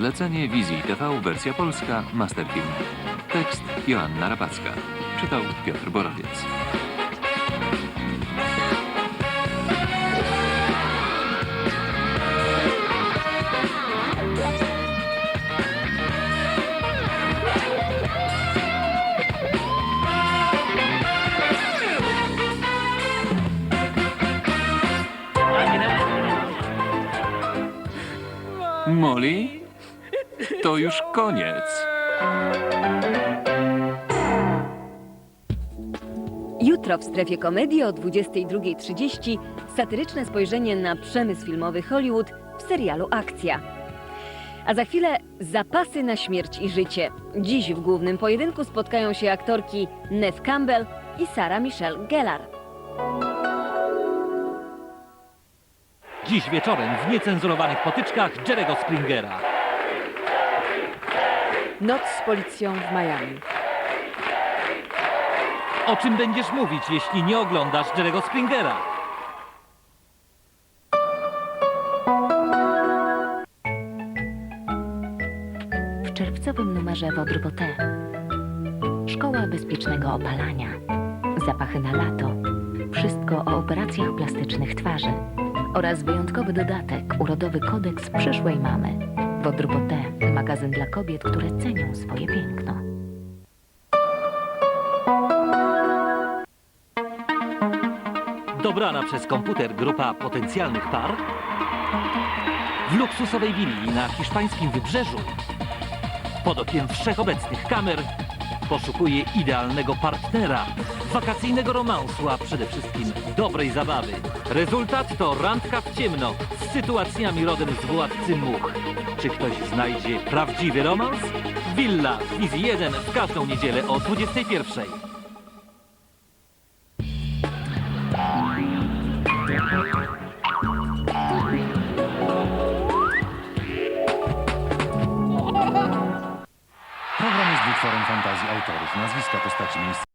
Zlecenie Wizji TV, wersja polska, Masterfilm. Tekst Joanna Rapacka. Czytał Piotr Borowiec. Molly? To już koniec. Jutro w strefie komedii o 22.30 satyryczne spojrzenie na przemysł filmowy Hollywood w serialu Akcja. A za chwilę zapasy na śmierć i życie. Dziś w głównym pojedynku spotkają się aktorki Neve Campbell i Sarah Michelle Gellar. Dziś wieczorem w niecenzurowanych potyczkach Jerego Springera. Noc z policją w Miami. O czym będziesz mówić, jeśli nie oglądasz Jerego Springera? w czerwcowym numerze Wodry.t. Szkoła bezpiecznego opalania. Zapachy na lato. Wszystko o operacjach plastycznych twarzy. Oraz wyjątkowy dodatek Urodowy kodeks przyszłej mamy. Wodry.t. Magazyn dla kobiet, które cenią swoje piękno. Dobrana przez komputer grupa potencjalnych par w luksusowej willi na hiszpańskim wybrzeżu pod okiem wszechobecnych kamer poszukuje idealnego partnera, wakacyjnego romansu, a przede wszystkim dobrej zabawy. Rezultat to randka w ciemno z sytuacjami rodem z władcy much. Czy ktoś znajdzie prawdziwy romans? Villa w Wizji 1 w każdą niedzielę o 21. Wytworem fantazji autorów. Nazwiska postaci miejsc